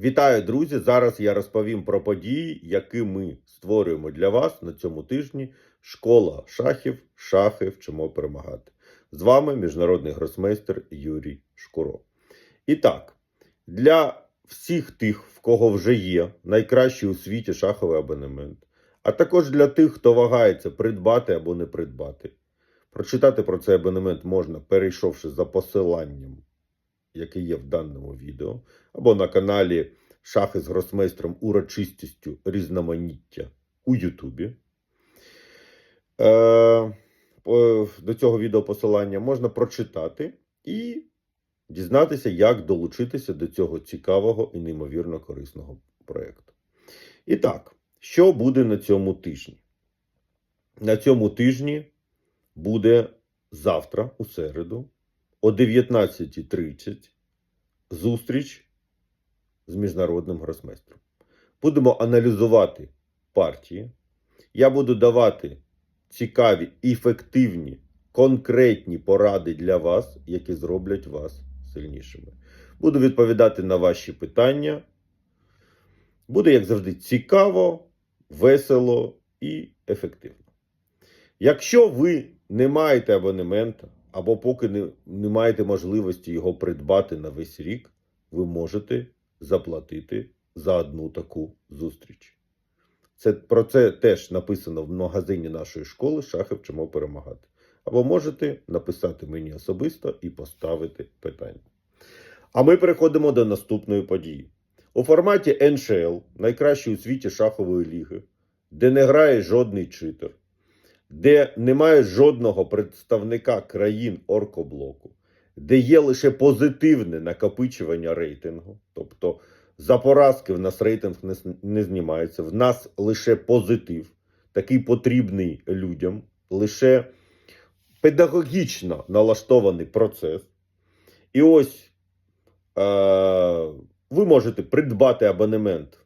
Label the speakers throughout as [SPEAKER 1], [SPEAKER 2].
[SPEAKER 1] Вітаю, друзі! Зараз я розповім про події, які ми створюємо для вас на цьому тижні. Школа шахів, шахи вчимо перемагати. З вами міжнародний гросмейстер Юрій Шкуро. І так, для всіх тих, в кого вже є найкращий у світі шаховий абонемент, а також для тих, хто вагається придбати або не придбати. Прочитати про цей абонемент можна, перейшовши за посиланням, яке є в даному відео, або на каналі Шахи з гросмейстром урочистістю різноманіття у Ютубі. Е, до цього відео посилання можна прочитати і дізнатися, як долучитися до цього цікавого і неймовірно корисного проєкту. І так, що буде на цьому тижні? На цьому тижні буде завтра, у середу, о 19.30 зустріч з міжнародним гросмейстром. Будемо аналізувати партії. Я буду давати цікаві, ефективні, конкретні поради для вас, які зроблять вас сильнішими. Буду відповідати на ваші питання. Буде, як завжди, цікаво, весело і ефективно. Якщо ви не маєте абонемента, або поки не, не маєте можливості його придбати на весь рік, ви можете заплатити за одну таку зустріч. Це, про це теж написано в магазині нашої школи Шахи вчимо перемагати. Або можете написати мені особисто і поставити питання. А ми переходимо до наступної події. У форматі NHL, найкращої у світі шахової ліги, де не грає жодний читер, де немає жодного представника країн оркоблоку, де є лише позитивне накопичування рейтингу, тобто за поразки в нас рейтинг не, не знімається, в нас лише позитив, такий потрібний людям, лише педагогічно налаштований процес. І ось е- ви можете придбати абонемент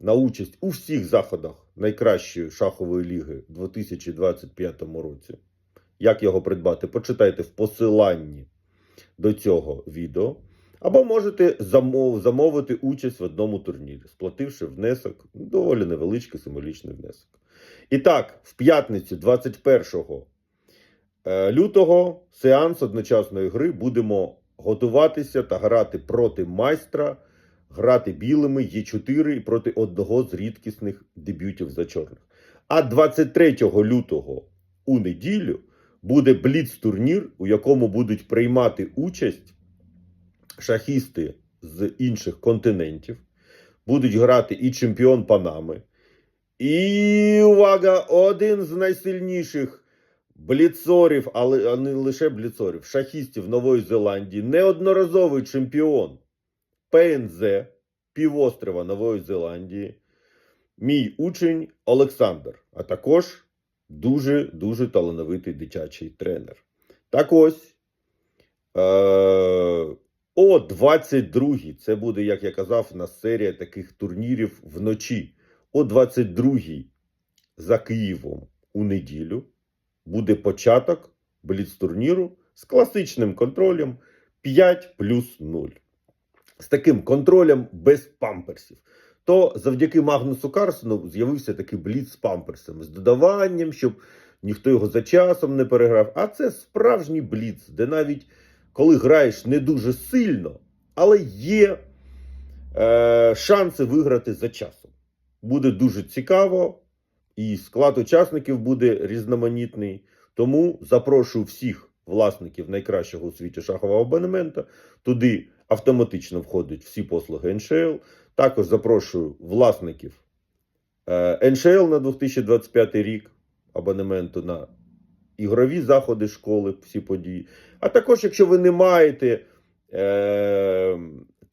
[SPEAKER 1] на участь у всіх заходах найкращої шахової ліги у 2025 році. Як його придбати? Почитайте в посиланні до цього відео. Або можете замов, замовити участь в одному турнірі, сплативши внесок, доволі невеличкий символічний внесок. І так, в п'ятницю, 21 е, лютого, сеанс одночасної гри будемо готуватися та грати проти майстра, грати білими Є4 проти одного з рідкісних дебютів за чорних. А 23 лютого у неділю буде бліц-турнір, у якому будуть приймати участь шахісти з інших континентів. Будуть грати і чемпіон Панами. І увага! Один з найсильніших бліцорів, але не лише бліцорів, шахістів Нової Зеландії, неодноразовий чемпіон ПНЗ півострова Нової Зеландії, мій учень Олександр, а також дуже дуже талановитий дитячий тренер. Так ось. Е- о 22-й, це буде, як я казав, на серія таких турнірів вночі. О 22-й за Києвом у неділю буде початок бліц-турніру з класичним контролем 5 плюс 0. З таким контролем без памперсів. То завдяки Магнусу Карсону з'явився такий бліц з памперсами, з додаванням, щоб ніхто його за часом не переграв. А це справжній бліц, де навіть коли граєш не дуже сильно, але є е, шанси виграти за часом. Буде дуже цікаво, і склад учасників буде різноманітний. Тому запрошую всіх власників найкращого у світі шахового абонемента. Туди автоматично входять всі послуги NHL. Також запрошую власників е, на 2025 рік абонементу на ігрові заходи школи, всі події. А також, якщо ви не маєте е,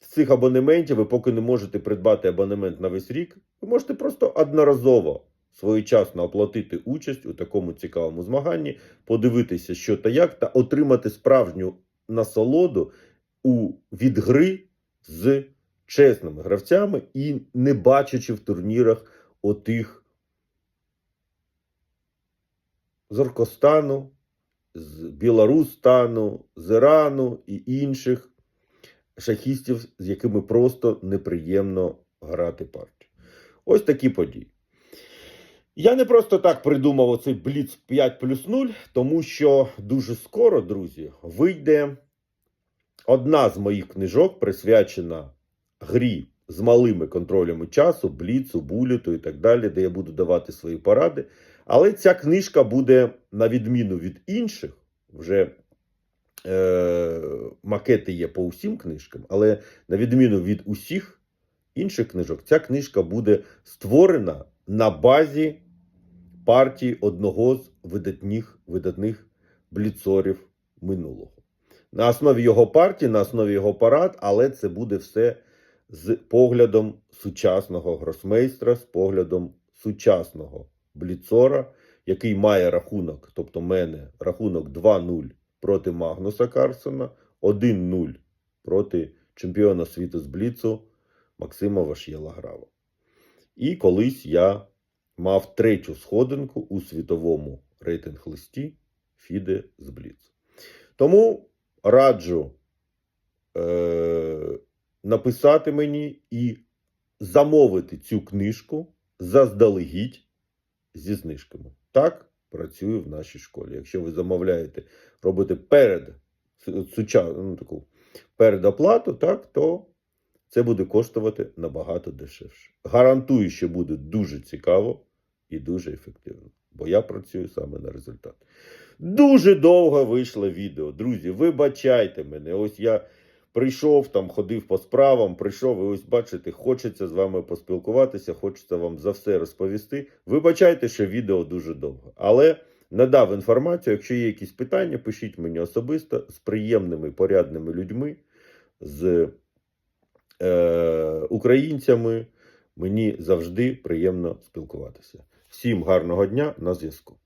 [SPEAKER 1] цих абонементів, ви поки не можете придбати абонемент на весь рік, ви можете просто одноразово своєчасно оплатити участь у такому цікавому змаганні, подивитися, що та як, та отримати справжню насолоду у, від гри з чесними гравцями і не бачачи в турнірах отих з Оркостану, з Білорустану, з Ірану і інших шахістів, з якими просто неприємно грати партію. Ось такі події. Я не просто так придумав оцей Бліц 5 плюс 0, тому що дуже скоро, друзі, вийде одна з моїх книжок, присвячена грі з малими контролями часу, бліцу, буліту і так далі, де я буду давати свої поради. Але ця книжка буде, на відміну від інших, вже е, макети є по усім книжкам, але на відміну від усіх інших книжок, ця книжка буде створена на базі партії одного з видатних, видатних бліцорів минулого. На основі його партії, на основі його парад, але це буде все з поглядом сучасного гросмейстра, з поглядом сучасного бліцора, який має рахунок, тобто мене рахунок 2-0 проти Магнуса Карсона, 1-0 проти чемпіона світу з бліцу Максима Вашєла-Грава. І колись я мав третю сходинку у світовому рейтинг-листі Фіде з Бліц. Тому раджу е- написати мені і замовити цю книжку заздалегідь зі знижками. Так працюю в нашій школі. Якщо ви замовляєте, робите перед ну, таку передоплату, так, то це буде коштувати набагато дешевше. Гарантую, що буде дуже цікаво і дуже ефективно, бо я працюю саме на результат. Дуже довго вийшло відео. Друзі, вибачайте мене. Ось я прийшов там, ходив по справам, прийшов, і ось бачите, хочеться з вами поспілкуватися, хочеться вам за все розповісти. Вибачайте, що відео дуже довго. Але надав інформацію. Якщо є якісь питання, пишіть мені особисто з приємними, порядними людьми, з е, українцями. Мені завжди приємно спілкуватися. Всім гарного дня на зв'язку.